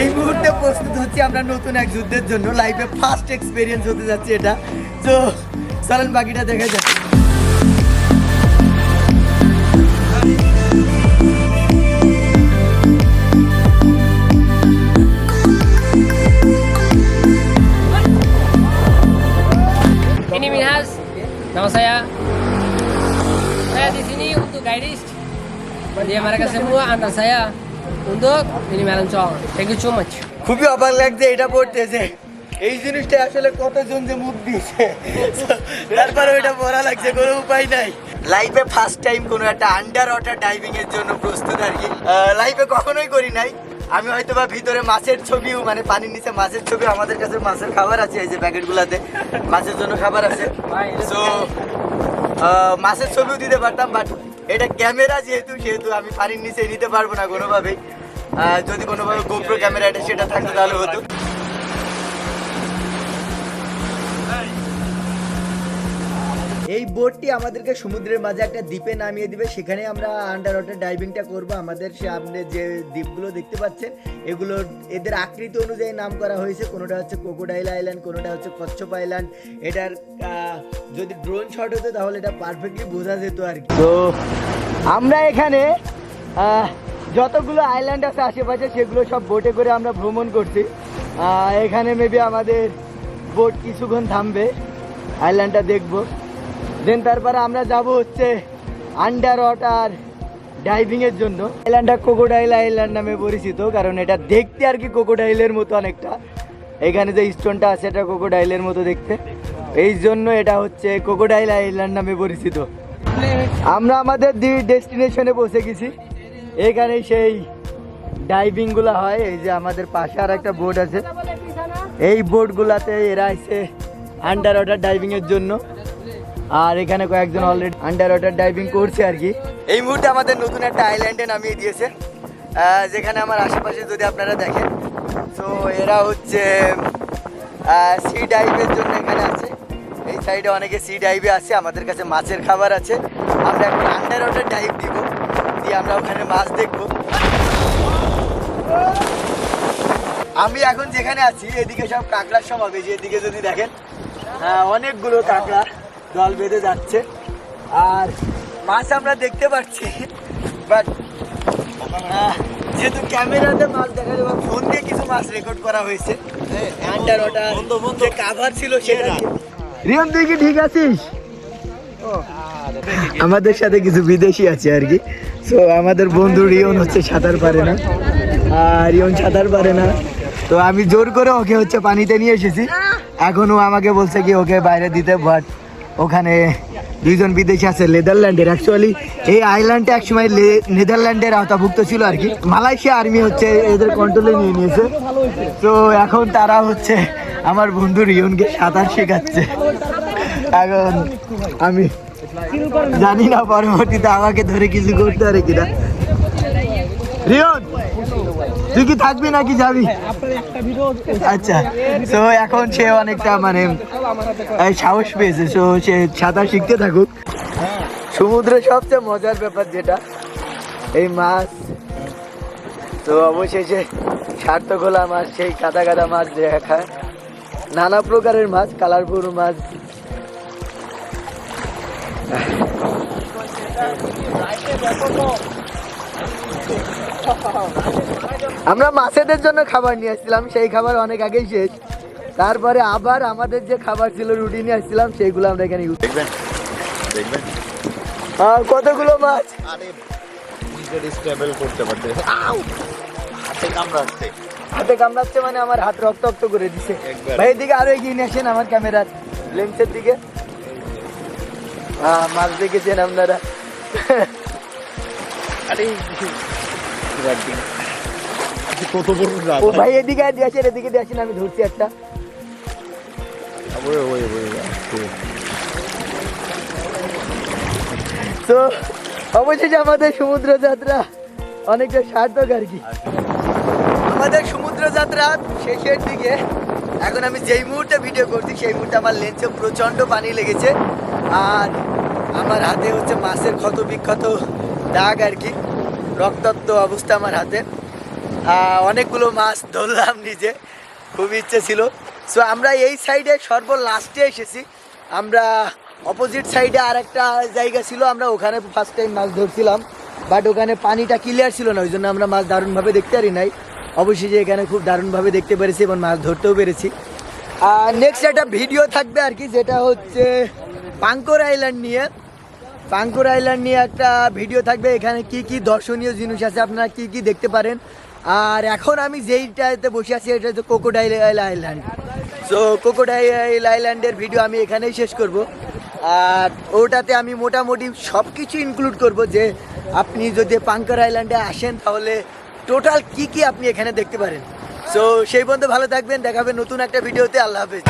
এই মুহূর্তে প্রস্তুত হচ্ছি আমরা নতুন এক যুদ্ধের জন্য। লাইফে ফার্স্ট এক্সপিরিয়েন্স হতে যাচ্ছে এটা। তো, চলেন বাকিটা দেখা যাক। Saya. Saya di sini untuk guidist. Dia mereka semua antar saya Melancong. Thank you so much. খুবই অবাক লাগছে এটা এই জিনিসটা আসলে কতজন যে মুখ দিয়েছে। তারপরে পড়া লাগছে, কোনো উপায় নাই। লাইফে ফার্স্ট টাইম কোনো একটা আন্ডার ওয়াটার ডাইভিং এর জন্য প্রস্তুত আর কি। লাইফে কখনোই করি নাই। আমি হয়তো বা ভিতরে মাছের ছবিও মানে পানির নিচে মাছের ছবি আমাদের কাছে মাছের খাবার আছে, এই যে প্যাকেটগুলোতে মাছের জন্য খাবার আছে। সো মাছের ছবিও দিতে পারতাম বাট এটা ক্যামেরা যেহেতু, সেহেতু আমি পানির নিচে নিতে পারব না কোনোভাবেই। যদি কোনোভাবে গোপ্রো ক্যামেরা এটা সেটা থাকতো তাহলে হতো। এই বোটটি আমাদেরকে সমুদ্রের মাঝে একটা দ্বীপে নামিয়ে দিবে। সেখানে আমরা আন্ডার ওয়াটার ডাইভিংটা করব। আমাদের সামনে যে দ্বীপগুলো দেখতে পাচ্ছেন, এগুলো এদের আকৃতি অনুযায়ী নাম করা হয়েছে। কোনোটা হচ্ছে কোকোডাইল আইল্যান্ড কোনোটা হচ্ছে কচ্ছপ আইল্যান্ড এটার যদি ড্রোন শট হতো তাহলে এটা পারফেক্টলি বোঝা যেত আর কি। তো আমরা এখানে যতগুলো আইল্যান্ড আছে আশেপাশে, সেগুলো সব বোটে করে আমরা ভ্রমণ করছি। এখানে মেবি আমাদের বোট কিছুক্ষণ থামবে। আইল্যান্ডটা দেখব। দেন তারপরে আমরা যাব হচ্ছে আন্ডার ওয়াটার ডাইভিং এর জন্য। আইল্যান্ডটা কোকোডাইল আইল্যান্ড নামে পরিচিত, কারণ এটা দেখতে আর কি কোকোডাইলের মতো অনেকটা। এখানে যে স্টোনটা আছে, এটা কোকোডাইলের মতো দেখতে। এই জন্য এটা হচ্ছে কোকোডাইল আইল্যান্ড নামে পরিচিত। আমরা আমাদের ডেস্টিনেশনে পৌঁছে গেছি। এখানে সেই ডাইভিংগুলো হয়, এই যে আমাদের পাশে আর একটা বোট আছে। এই বোটগুলাতে এরা এসে আন্ডার ওয়াটার ডাইভিং এর জন্য আর এখানে কয়েকজন অলরেডি আন্ডার ওয়াটার ডাইভিং করছে আর কি। এই মুহূর্তে আমাদের নতুন একটা আইল্যান্ডে নামিয়ে দিয়েছে। যেখানে আমার আশেপাশে যদি আপনারা দেখেন, তো এরা হচ্ছে সি ডাইভের জন্য এখানে আছে। এই সাইডে অনেকে সি ডাইভে আছে, আমাদের কাছে মাছের খাবার আছে। আমরা এখন আন্ডার ওয়াটার ডাইভ দিব, দিয়ে আমরা ওখানে মাছ দেখব। আমি এখন যেখানে আছি, এদিকে সব কাঁকড়ার সমাবেশ এদিকে যদি দেখেন অনেকগুলো কাঁকড়া। দল বেঁধে যাচ্ছে। আর মাছ আমরা দেখতে পাচ্ছি বাট যেহেতু ক্যামেরাতে মাছ দেখা যাবে ফোন দিয়ে কিছু মাছ রেকর্ড করা হয়েছে। আন্ডার ওটা যে কাভার ছিল সেটা। রিয়ন তুই কি ঠিক আছিস? আমাদের সাথে কিছু বিদেশি আছে আর কি। তো আমাদের বন্ধু রিয়ন হচ্ছে সাঁতার পারে না। আর রিয়ন সাঁতার পারে না। তো আমি জোর করে ওকে হচ্ছে পানিতে নিয়ে এসেছি। এখন ও আমাকে বলছে কি ওকে বাইরে দিতে বাট ওখানে দুইজন বিদেশি আছে, নেদারল্যান্ডের অ্যাকচুয়ালি এই আইল্যান্ডটা একসময় নেদারল্যান্ডের আওতাভুক্ত ছিল আর কি। মালয়েশিয়া আর্মি হচ্ছে এদের কন্ট্রোলে নিয়ে নিয়েছে। তো এখন তারা হচ্ছে আমার বন্ধু রিয়নকে সাঁতার শেখাচ্ছে। এখন আমি জানি না পরবর্তীতে আমাকে ধরে কিছু করতে পারে কিনা। রিয়ন! তুই কি থাকবি নাকি যাবি? আচ্ছা তো এখন সে অনেকটা মানে এই সাহস পেয়েছে তো সে সাঁতার শিখতে থাকুক। সমুদ্রে সবচেয়ে মজার ব্যাপার যেটা এই মাছ তো অবশেষে সার্থক হলাম আর সেই কাদা কাদা মাছ দেখা নানা প্রকারের মাছ কালারফুল মাছ। আমরা মাছেদের জন্য খাবার নিয়ে আসছিলাম সেই খাবার অনেক আগেই শেষ। তারপরে আবার আমাদের যে খাবার ছিল রুটি নিয়ে আসছিলাম সেইগুলো আমরা এখানে use- দেখবেন দেখবেন। আহ, কতগুলো মাছ? আরে নিজের স্টেবল করতে পারতে। আউ! হাতে কামড়াচ্ছে। হাতে কামড়াচ্ছে মানে আমার হাত রক্ত রক্ত করে দিছে। ভাই এদিকে আরও এগিয়ে নিয়ে আসেন আমার ক্যামেরার লেন্সের দিকে। হ্যাঁ মাছ দেখেছেন আপনারা। আরে কত বড় রাত ও ভাই এদিকে দিয়ে আসেন এদিকে দিয়ে আসেন আমি ধরছি একটা। ওই ওই ওই তো অবশেষে আমাদের সমুদ্র যাত্রা অনেকটা সার্থক আর কি। আমাদের সমুদ্র যাত্রা শেষের দিকে। এখন আমি যেই মুহূর্তে ভিডিও করছি সেই মুহূর্তে আমার লেন্সে প্রচণ্ড পানি লেগেছে। আর আমার হাতে হচ্ছে মাছের ক্ষত বিক্ষত দাগ আর কি। রক্তাক্ত অবস্থা আমার হাতে। অনেকগুলো মাছ ধরলাম নিজে, খুব ইচ্ছে ছিল। সো আমরা এই সাইডে সর্ব লাস্টে এসেছি। আমরা অপোজিট সাইডে আর একটা জায়গা ছিল, আমরা ওখানে ফার্স্ট টাইম মাছ ধরছিলাম। বাট ওখানে পানিটা ক্লিয়ার ছিল না ওই জন্য আমরা মাছ দারুণভাবে দেখতে পারি নাই। অবশ্যই যে এখানে খুব দারুণভাবে দেখতে পেরেছি এবং মাছ ধরতেও পেরেছি। আর নেক্সট একটা ভিডিও থাকবে আর কি, যেটা হচ্ছে পাঙ্কর আইল্যান্ড নিয়ে। পাঙ্কুর আইল্যান্ড নিয়ে একটা ভিডিও থাকবে। এখানে কি কি দর্শনীয় জিনিস আছে? আপনারা কি কি দেখতে পারেন? আর এখন আমি যেইটাতে বসে আছি, এটা হচ্ছে কোকোডাইল আইল্যান্ড সো কোকোডাইল আইল্যান্ডের ভিডিও আমি এখানেই শেষ করব। আর ওটাতে আমি মোটামুটি সব কিছু ইনক্লুড করব যে, আপনি যদি পাঙ্কার আইল্যান্ডে আসেন, তাহলে টোটাল কি কি আপনি এখানে দেখতে পারেন? সো সেই পর্যন্ত ভালো থাকবেন দেখাবেন নতুন একটা ভিডিওতে আল্লাহ হাফেজ।